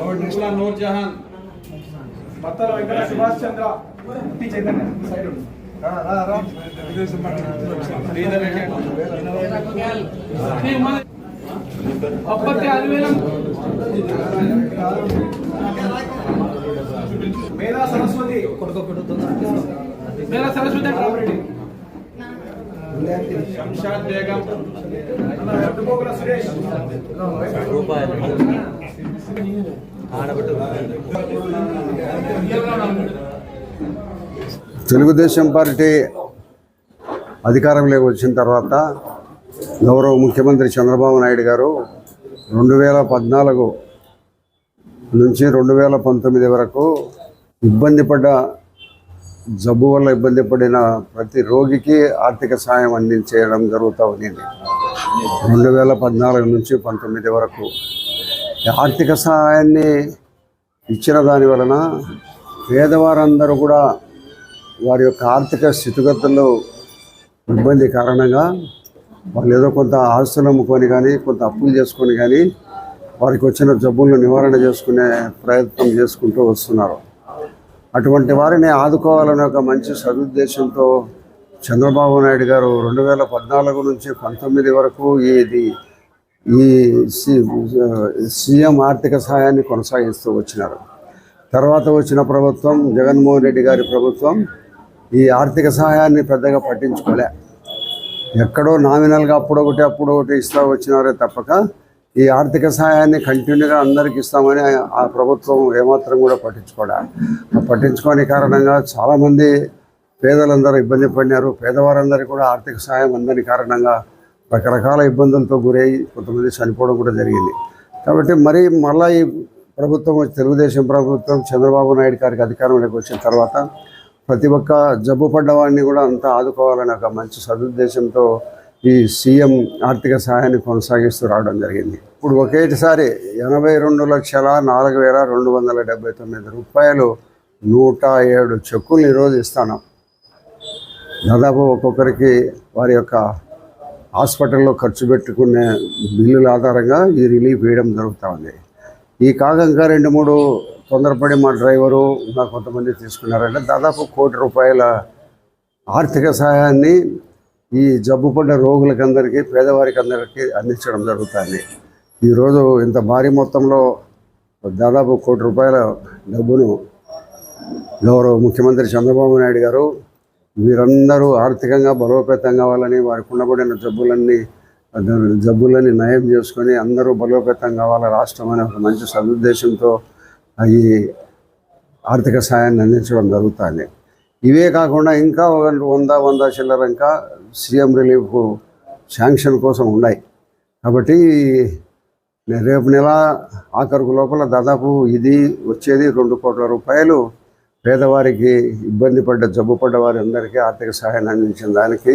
నూర్ జహాన్ బత్తల వెంకట సుభాష్ చంద్ర చైతన్య సైడ్ మేధా సరస్వతి. మేరా సరస్వతి శంషాద్ బేగం. సురేష్. తెలుగుదేశం పార్టీ అధికారంలోకి వచ్చిన తర్వాత గౌరవ ముఖ్యమంత్రి చంద్రబాబు నాయుడు గారు రెండు వేల పద్నాలుగు నుంచి రెండు వేల పంతొమ్మిది వరకు ఇబ్బంది పడ్డ జబ్బు వల్ల ఇబ్బంది పడిన ప్రతి రోగికి ఆర్థిక సాయం అందించేయడం జరుగుతూ ఉంది రెండు వేల పద్నాలుగు నుంచి పంతొమ్మిది వరకు ఆర్థిక సహాయాన్ని ఇచ్చిన దాని వలన పేదవారందరూ కూడా వారి యొక్క ఆర్థిక స్థితిగతుల్లో ఇబ్బంది కారణంగా వాళ్ళు ఏదో కొంత ఆస్తులు అమ్ముకొని కానీ కొంత అప్పులు చేసుకొని కానీ వారికి వచ్చిన జబ్బులను నివారణ చేసుకునే ప్రయత్నం చేసుకుంటూ వస్తున్నారు. అటువంటి వారిని ఆదుకోవాలనే ఒక మంచి సదుద్దేశంతో చంద్రబాబు నాయుడు గారు రెండు వేల పద్నాలుగు నుంచి పంతొమ్మిది వరకు ఇది ఈ సీఎం ఆర్థిక సహాయాన్ని కొనసాగిస్తూ వచ్చినారు. తర్వాత వచ్చిన ప్రభుత్వం జగన్మోహన్ రెడ్డి గారి ప్రభుత్వం ఈ ఆర్థిక సహాయాన్ని పెద్దగా పట్టించుకోలే. ఎక్కడో నామినల్గా అప్పుడు ఒకటి అప్పుడు ఒకటి ఇస్తా వచ్చినారే తప్పక ఈ ఆర్థిక సహాయాన్ని కంటిన్యూగా అందరికి ఇస్తామని ఆ- ప్రభుత్వం ఏమాత్రం కూడా పట్టించుకోలే. పట్టించుకోని కారణంగా చాలామంది పేదలందరూ ఇబ్బంది పడినారు. పేదవారందరికీ కూడా ఆర్థిక సహాయం అందని కారణంగా రకరకాల ఇబ్బందులతో గురై కొంతమంది చనిపోవడం కూడా జరిగింది. కాబట్టి మరి మళ్ళీ ఈ ప్రభుత్వం వచ్చి- తెలుగుదేశం ప్రభుత్వం చంద్రబాబు నాయుడు గారికి అధికారంలోకి వచ్చిన తర్వాత ప్రతి ఒక్క జబ్బు పడ్డవాడిని కూడా అంతా ఆదుకోవాలని ఒక మంచి సదుద్దేశంతో ఈ సీఎం ఆర్థిక సహాయాన్ని కొనసాగిస్తూ రావడం జరిగింది. ఇప్పుడు ఒకేసారి ఎనభై రెండు లక్షల నాలుగు వేల రెండు వందల డెబ్బై తొమ్మిది రూపాయలు నూట ఏడు చెక్కులు ఈరోజు ఇస్తాను. దాదాపు ఒక్కొక్కరికి వారి యొక్క హాస్పిటల్లో ఖర్చు పెట్టుకునే బిల్లుల ఆధారంగా ఈ రిలీఫ్ వేయడం జరుగుతూ ఉంది. ఈ కాగంగా రెండు మూడు తొందరపడి మా డ్రైవరు ఇంకా కొంతమంది తీసుకున్నారంటే దాదాపు కోటి రూపాయల ఆర్థిక సహాయాన్ని ఈ జబ్బు పడ్డ రోగులకందరికీ పేదవారికి అందరికీ అందించడం జరుగుతుంది. ఈరోజు ఇంత భారీ మొత్తంలో దాదాపు కోటి రూపాయల డబ్బును గౌరవ ముఖ్యమంత్రి చంద్రబాబు నాయుడు గారు వీరందరూ ఆర్థికంగా బలోపేతం కావాలని వారికి ఉండబడిన జబ్బులన్నీ జబ్బులని నయం చేసుకొని అందరూ బలోపేతం కావాలి రాష్ట్రం అనే ఒక మంచి సదుద్దేశంతో ఈ ఆర్థిక సాయాన్ని అందించడం జరుగుతుంది. ఇవే కాకుండా ఇంకా ఒక వంద వంద చిల్లర ఇంకా సీఎం రిలీఫ్ శాంక్షన్ కోసం ఉన్నాయి. కాబట్టి రేపు నెల ఆఖరుకు లోపల దాదాపు ఇది వచ్చేది రెండు కోట్ల రూపాయలు పేదవారికి ఇబ్బంది పడ్డ జబ్బు పడ్డ వారి అందరికీ ఆర్థిక సహాయాన్ని అందించిన దానికి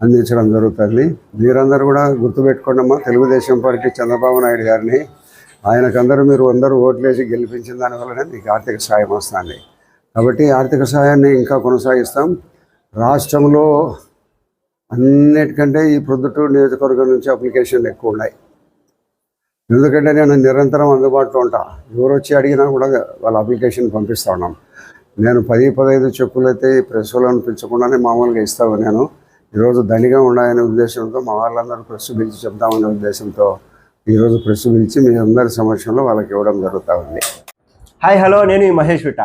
అందించడం జరుగుతుంది. మీరందరూ కూడా గుర్తుపెట్టుకోండమ్మా తెలుగుదేశం పార్టీ చంద్రబాబు నాయుడు గారిని. ఆయనకందరూ మీరు అందరూ ఓట్లేసి గెలిపించిన దానివల్లనే మీకు ఆర్థిక సహాయం వస్తుంది. కాబట్టి ఆర్థిక సహాయాన్ని ఇంకా కొనసాగిస్తాం. రాష్ట్రంలో అన్నిటికంటే ఈ ప్రొద్దుటూరు నియోజకవర్గం నుంచి అప్లికేషన్లు ఎక్కువ ఉన్నాయి. ఎందుకంటే నేను నిరంతరం అందుబాటులో ఉంటా. ఎవరు వచ్చి అడిగినా కూడా వాళ్ళ అప్లికేషన్ పంపిస్తా ఉన్నాం. నేను పది పదహైదు చెప్పులైతే అయితే ఈ ప్రెస్లో అనిపించకుండానే మామూలుగా ఇస్తాను నేను. ఈరోజు దండిగా ఉండాలనే ఉద్దేశంతో మా వాళ్ళందరూ ప్రెస్ పిలిచి చెప్దామనే ఉద్దేశంతో ఈరోజు ప్రెస్ పిలిచి మీ అందరి సమక్షంలో వాళ్ళకి ఇవ్వడం జరుగుతూ ఉంది. హాయ్ హలో నేను ఈ Mahesh విట.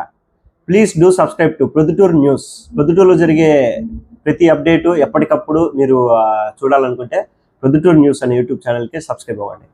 Please do subscribe to Proddatur news ప్రొద్దుటూరులో జరిగే ప్రతి అప్డేటు ఎప్పటికప్పుడు మీరు చూడాలనుకుంటే ప్రొద్దుటూరు న్యూస్ అనే యూట్యూబ్ ఛానల్కి సబ్స్క్రైబ్ అవ్వండి.